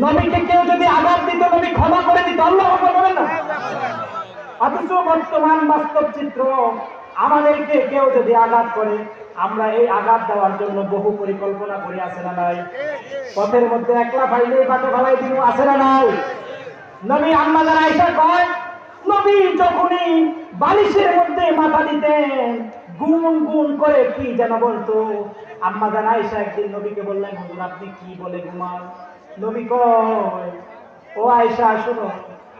নবীকে কেউ যদি আঘাত দিত, নবী ক্ষমা করে দিত, আল্লাহ আকবার বলেন না। অথচ বর্তমান বাস্তব চিত্র, আমাদেরকে কেউ যদি আঘাত করে, আমরা এই আঘাত দেওয়ার জন্য বহু পরিকল্পনা করি আছে না নাই? পথের মধ্যে একলা পাইলে বাটে ভালাই দিব আছে না নাই? নবী আম্মাদার আয়সা কয়, নবী যখনই বালিশের মধ্যে মাথা দিতেন, গুন গুন করে কি যেন বলতো? আম্মা আম্মাদার আয়সা একদিন নবীকে বললেন, হুজুর, আপনি কি বলে ঘুমান? নবী কয়, ও আয়সা শুনো,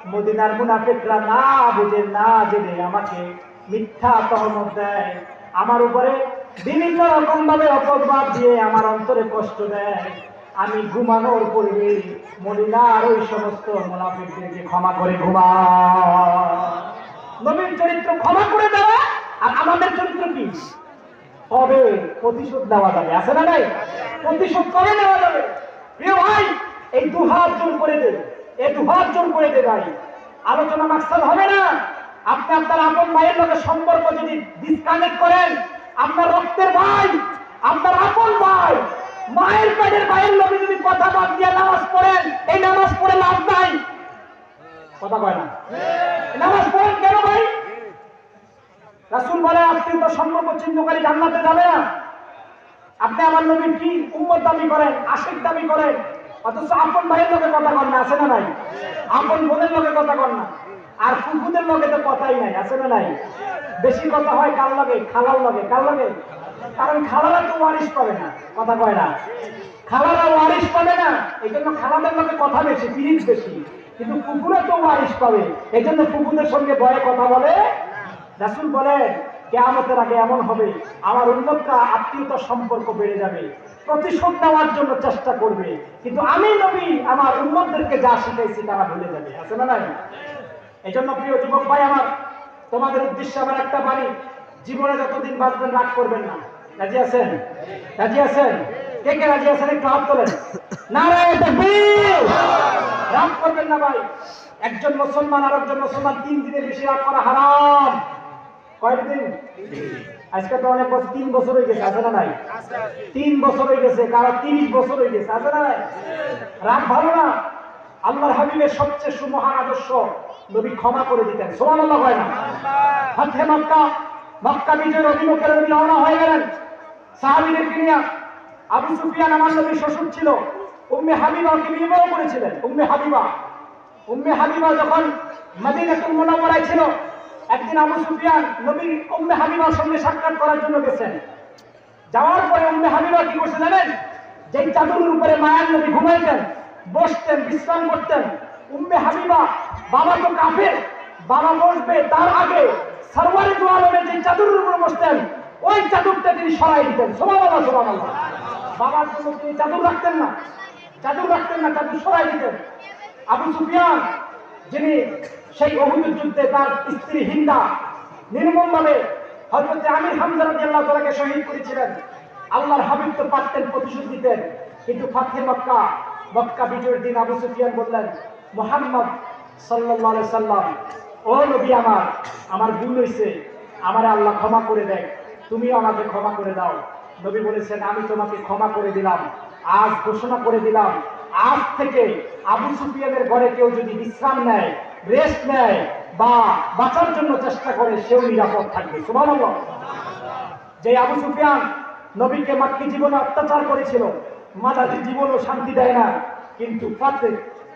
মদিনার মুনাফিকরা না বুঝে, না জেনে আমাকে মিথ্যা তহমত দেয়। আমার উপরে বিভিন্ন রকম ভাবে অপবাদ দিয়ে আমার অন্তরে কষ্ট দেয়। আমি ঘুমানোর পূর্বে মদিনার ওই সমস্ত মুনাফিকদেরকে ক্ষমা করে ঘুমা নবীর চরিত্র ক্ষমা করে দেওয়া আর আমাদের চরিত্র কি? কবে? প্রতিশোধ দেওয়া যাবে, আছে না নাই? প্রতিশোধ কবে নেওয়া যাবে? ভাই, এই দুহাত জোর করে দে, এই দুহাত জোর করে দে ভাই। আলোচনা মাকসাদ হবে না। আপনি আপনার আপন ভাইয়ের লোকের সম্পর্ক যদি ডিসকানেক্ট করেন, আপনার রক্তের ভাই, আপনার আপন ভাই, মায়ের পেটের ভাইয়ের লোকে যদি কথা বাদ দিয়ে নামাজ পড়েন, এই নামাজ পড়ে লাভ নাই। কথা কয় না? নামাজ পড়েন কেন ভাই? রাসুল বলে আপনি তো সম্পর্ক চিহ্নকারী জান্নাতে যাবে না। আপনি আমার নবীর কি উম্মত দাবি করেন, আশিক দাবি করেন? অথচ আপন ভাইয়ের লোকে কথা কন না, আছে না নাই? আপন বোনের লোকে কথা কন না। আর ফুকুদের লোকে তো কথাই নাই, আছে না নাই? বেশি কথা হয় কার লাগে? খালার লাগে। কার লাগে? কারণ খালারা তো ওয়ারিশ পাবে না, কথা কয় না। খালারা ওয়ারিশ পাবে না এই জন্য খালাদের লোকে কথা বেশি পিরিচ বেশি। কিন্তু কুকুরা তো ওয়ারিশ পাবে এই জন্য কুকুরদের সঙ্গে ভয়ে কথা বলে। রাসুল বলেন কেয়ামতের আগে এমন হবে, আমার উন্নতটা আত্মীয়তার সম্পর্ক বেড়ে যাবে। প্রতিশোধ নেওয়ার জন্য চেষ্টা করবে, কিন্তু আমি নবী, আমার উন্নতদেরকে যা শিখাইছি তারা ভুলে যাবে। আছে না নাই? এই জন্য প্রিয় যুবক ভাই আমার, তোমাদের উদ্দেশ্যে আমার একটা বাণী, জীবনে যতদিন বাঁচবেন, রাগ করবেন না। রাজি আছেন? রাজি আছেন? কে কে রাজি আছেন? একটু হাত তোলেন। নারায় রাগ করবেন না ভাই। একজন মুসলমান আর একজন মুসলমান, তিন দিনের বেশি রাগ করা হারাম। কয়দিন? আজকে তো অনেক বছর, তিন বছর হয়ে গেছে, আছে না নাই? তিন বছর হয়ে গেছে, কারও তিরিশ বছর হয়ে গেছে, আছে না নাই? রাগ ভালো না? আল্লাহর হাবিবের সবচেয়ে সুমহান আদর্শ নবী ক্ষমা করে দিতেন। সোমান আল্লাহ হয় না? হাতে মক্কা মক্কা বিজয়ের অভিমুখে নবী রওনা হয়ে গেলেন। সাহাবিদের নিয়ে? আবু সুফিয়ান আমার নবীর শ্বশুর ছিল। উম্মে হাবিবাকে বিবাহ করেছিলেন, উম্মে হাবিবা। উম্মে হাবিবা যখন মদিনাতুল মুনাওয়ারায় ছিল একদিন আবু সুফিয়ান নবীর উম্মে হাবিবার সঙ্গে সাক্ষাৎ করার জন্য গেছেন। যাওয়ার পরে উম্মে হাবিবা কি করছে জানেন? যেই চাদরের উপরে মায়ার নবী ঘুমাইতেন, বসতেন, বিশ্রাম করতেন, উম্মে হাবিবা বাবা তো কাফের, বাবা বসবে তার আগে সরওয়ারে দু আলমের যে চাদরের উপরে বসতেন, ওই চাদরটা তিনি সরাই দিতেন। সোমাবাল্লাহ সোমাবাল্লাহ বাবার জন্য তিনি চাদর রাখতেন না? চাদর রাখতেন না, চাদর সরাই দিতেন। আবু সুফিয়ান, যিনি সেই অহুদের যুদ্ধে তার স্ত্রী হিন্দা নির্মমভাবে হজরত আমির হামজা রাদিয়াল্লাহু তাআলাকে শহীদ করেছিলেন। আল্লাহর হাবিব তো পারতেন প্রতিশোধ দিতেন কিন্তু ফাতে মক্কা মক্কা বিজয়ের দিন আবু সুফিয়ান বললেন, মোহাম্মদ আলাইহি সাল্লাম, ও নবী আমার আমার ভুল হয়েছে আমার আল্লাহ ক্ষমা করে দেয়, তুমিও আমাকে ক্ষমা করে দাও। নবী বলেছেন, আমি তোমাকে ক্ষমা করে দিলাম, আজ ঘোষণা করে দিলাম আজ থেকে আবু সুফিয়ানের ঘরে কেউ যদি বিশ্রাম নেয় রেস্ট নেয় বা বাঁচার জন্য চেষ্টা করে, সেও নিরাপদ থাকবে। সুবহানাল্লাহ। যে আবু সুফিয়ান নবীকে মাক্কি জীবনে অত্যাচার করেছিল মাদাজি জীবনও শান্তি দেয় না, কিন্তু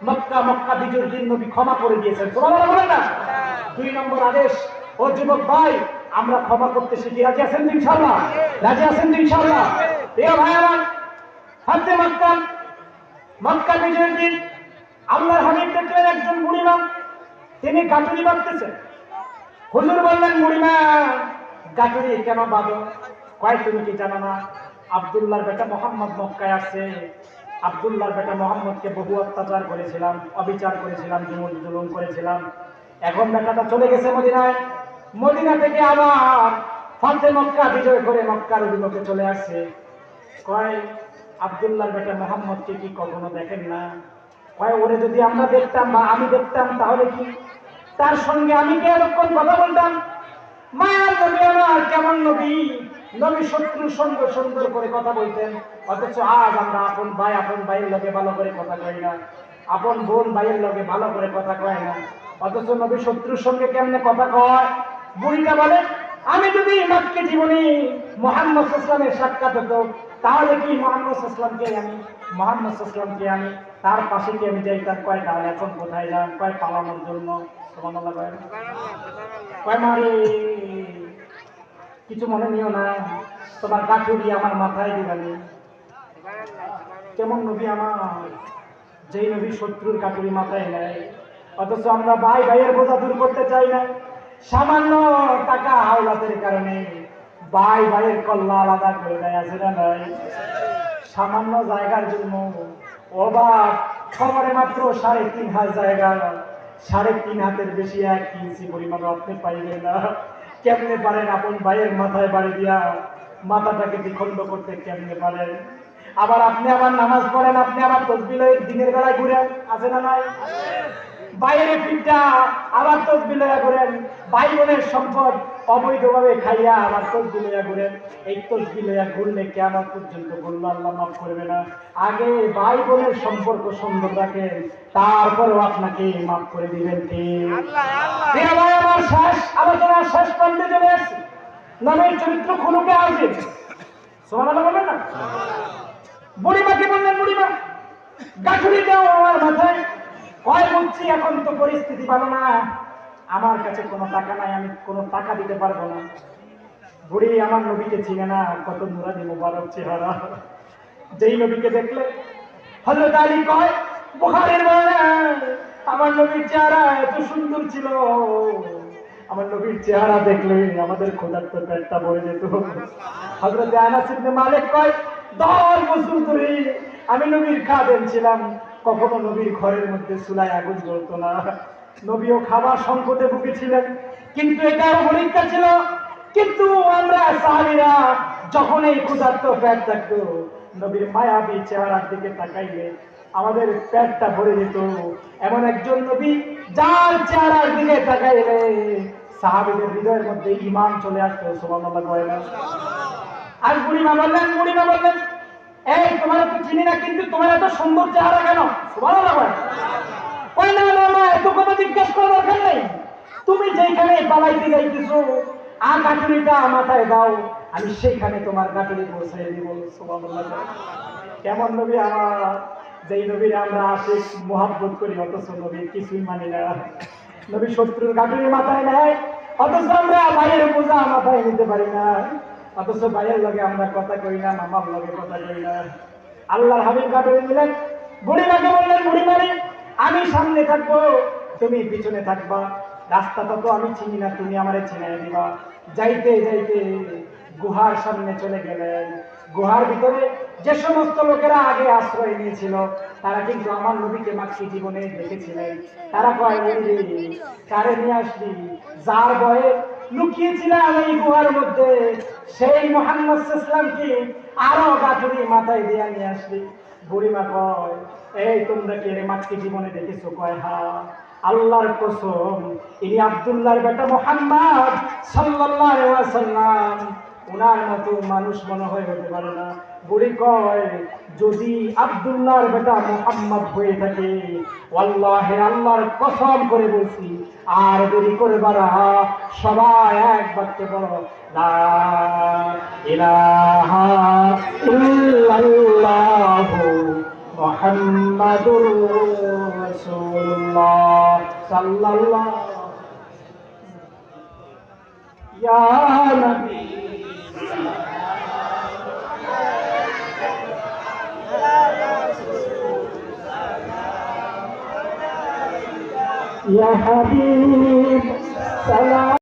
মক্কা মক্কা বিজয়ের দিন নবী ক্ষমা করে দিয়েছেন। বলেন না? দুই নম্বর আদেশ, ও যুবক ভাই, আমরা ক্ষমা করতে শিখি। রাজি আছেন তো ইনশাআল্লাহ? রাজি আছেন তো ইনশাআল্লাহ? প্রিয় ভাই আমার হাতে মক্কা মক্কা বিজয়ের দিন আল্লাহর হাবিব দেখলেন একজন বুড়িমা। তিনি গাঁটুরি বাঁধতেছেন। হুজুর বললেন, বুড়িমা গাঁটুরি কেন বাঁধো? কয় তুমি কি জানো না? আবদুল্লাহর বেটা মোহাম্মদ মক্কায় আসছে। আবদুল্লাহর বেটা মোহাম্মদকে বহু অত্যাচার করেছিলাম, অবিচার করেছিলাম জুমুল জুলুম করেছিলাম। এখন বেটাটা চলে গেছে মদিনায়। মদিনা থেকে আবার ফাতে মক্কা, বিজয় করে মক্কার অভিমুখে চলে আসছে। কয় আবদুল্লাহর বেটা মোহাম্মদকে কি কখনো দেখেন না? কয়, ওরে যদি আমরা দেখতাম বা আমি দেখতাম, তাহলে কি? তার সঙ্গে আমি কি এরকম কথা বলতাম? মায়ার নবী আমার, কেমন নবী? নবী শত্রু সুন্দর সুন্দর করে কথা বলতেন। অথচ আজ আমরা আপন ভাই, আপন ভাইয়ের লোকে ভালো করে কথা কই না। আপন বোন ভাইয়ের লগে ভালো করে কথা কয় না। অথচ নবী শত্রুর সঙ্গে কেমনে কথা কয়? বুড়িটা বলে, আমি যদি মাকে জীবনে মোহাম্মদ ইসলামের সাক্ষাৎ হতো তাহলে কি মোহাম্মদ আমি মোহাম্মদ আমি, তার পাশে কি আমি যাই? তার কয় তাহলে এখন কোথায় যান? কয় পালানোর জন্য? কয়? কিছু মনে নিও না। তোমার কাঠুরি আমার মাথায় দিবানি কেমন নবী আমার? যেই নবী শত্রুর কাঠুরি মাথায় নেয়। অথচ আমরা ভাই ভাইয়ের বোঝা দূর করতে চাই না। সামান্য টাকা হাওলাতের কারণে। ভাই ভাইয়ের কল্লা আলাদা করে দেয়, আছে না নাই? সামান্য জায়গার জন্য। অবাক খবরে মাত্র সাড়ে তিন হাত জায়গা। সাড়ে তিন হাতের বেশি এক ইঞ্চি পরিমাণ আপনি পাইবেন না। কেমনে পারেন আপন ভাইয়ের মাথায় বাড়ি দিয়া? মাথাটাকে দ্বিখণ্ড করতে কেমনে পারেন? আবার আপনি আবার নামাজ পড়েন, আপনি আবার তসবিলে দিনের বেলায় ঘুরেন, আছে না নাই? বাইরে ফিরটা আবার তসবি লয়া করেন ভাই বোনের সম্পদ অবৈধভাবে খাইয়া আবার তসবি লয়া করেন এই তসবি লয়া ঘুরলে কেমন পর্যন্ত ঘুরলো আল্লাহ মাফ করবে না। আগে ভাই বোনের সম্পর্ক সুন্দর রাখেন তারপরেও আপনাকে মাফ করে দিবেন ঠিক আমার শেষ আলোচনার শেষ প্রান্তে চলে আসছি নামের চরিত্র খুলুকে আসবে। সোমান বলবেন না? বুড়িমাকে বললেন বুড়িমা গাছুরি দাও আমার মাথায় কয় এখন তো পরিস্থিতি ভালো না। আমার কাছে কোনো টাকা নাই, আমি কোনো টাকা দিতে পারব না। বুড়ি, আমার নবীকে চিনে না, কত নুরানি মোবারক চেহারা। যেই নবীকে দেখলে হজরত আলী কয়, বুখারের আমার নবীর চেহারা এত সুন্দর ছিল। আমার নবীর চেহারা দেখলে আমাদের খোদার তো পেটটা ভরে যেত। হজরত আনাস মালিক কয়, দশ বছর ধরে আমি নবীর খাদেম ছিলাম। কখনো নবীর ঘরের মধ্যে চুলায় আগুন জ্বলতো না। নবীও খাবার সংকটে ভুগেছিলেন। কিন্তু এটাও পরীক্ষা ছিল, কিন্তু আমরা সাহাবীরা যখন এই ক্ষুধার্ত প্যাট থাকতো নবীর মায়াবী চেহারার দিকে তাকাইলে আমাদের পেটটা ভরে যেত। এমন একজন নবী যার চেহারার দিকে তাকাইলে সাহাবীদের হৃদয়ের মধ্যে ইমান চলে আসতো। সুবহানাল্লাহ কয় না। আর বুড়িমা বললেন বুড়িমা বললেন এই, তোমার তো চিনি না? কিন্তু তোমার এত সুন্দর চেহারা কেন? কয় ওই না না না এত কথা জিজ্ঞেস করার দরকার নেই। তুমি যেখানে পালাইতে যাইতেছো, আ কাটুরিটা মাথায় দাও, আমি সেইখানে তোমার কাটুরি পৌঁছাই দিব। কেমন নবী আমার? যেই নবীর আমরা আশিক মোহাব্বত করি, অথচ নবীর কিছুই মানি না। নবী শত্রুর কাটুরি মাথায় নেয়, অথচ আমরা ভাইয়ের পূজা মাথায় নিতে পারি না। অথচ ভাইয়ের লগে আমরা কথা কই না, মামার লগে কথা কই না। আল্লাহর হাবিব কাটুরি দিলেন। বুড়িমাকে বললেন? বুড়িমারে আমি সামনে থাকব, তুমি পিছনে থাকবা। রাস্তাটা তো আমি চিনি না, তুমি আমারে চিনাই দিবা। যাইতে যাইতে গুহার সামনে চলে গেলেন। গুহার ভিতরে যে সমস্ত লোকেরা আগে আশ্রয় নিয়েছিল, তারা কিন্তু আমার নবীকে মাতৃ জীবনে দেখেছিলেন। তারা কয়, "ওরে কারে নিয়ে আসলি? যার ভয়ে লুকিয়েছিলাম এই গুহার মধ্যে, সেই মোহাম্মদ ইসলামকে আরও গাছুরি মাথায় দিয়ে নিয়ে আসলি বুড়িমা কয়, এই তোমরা কি মাতৃ জীবনে দেখেছ? কয়, হা, আল্লাহর কসম, ইনি আব্দুল্লাহর বেটা মোহাম্মদ সাল্লাল্লাহু আলাইহি ওয়াসাল্লাম। ওনার মতো মানুষ মনে হয় হতে পারে না। বুড়ি কয়, যদি আব্দুল্লাহর বেটা মোহাম্মদ হয়ে থাকে, ওয়াল্লাহে আল্লাহর কসম করে বলছি, আর দেরি করে বারা সবাই এক বাক্যে বলো ইল্লাল্লাহু মুহাম্মাদুর ইয়া নবী। يا حبيب سلام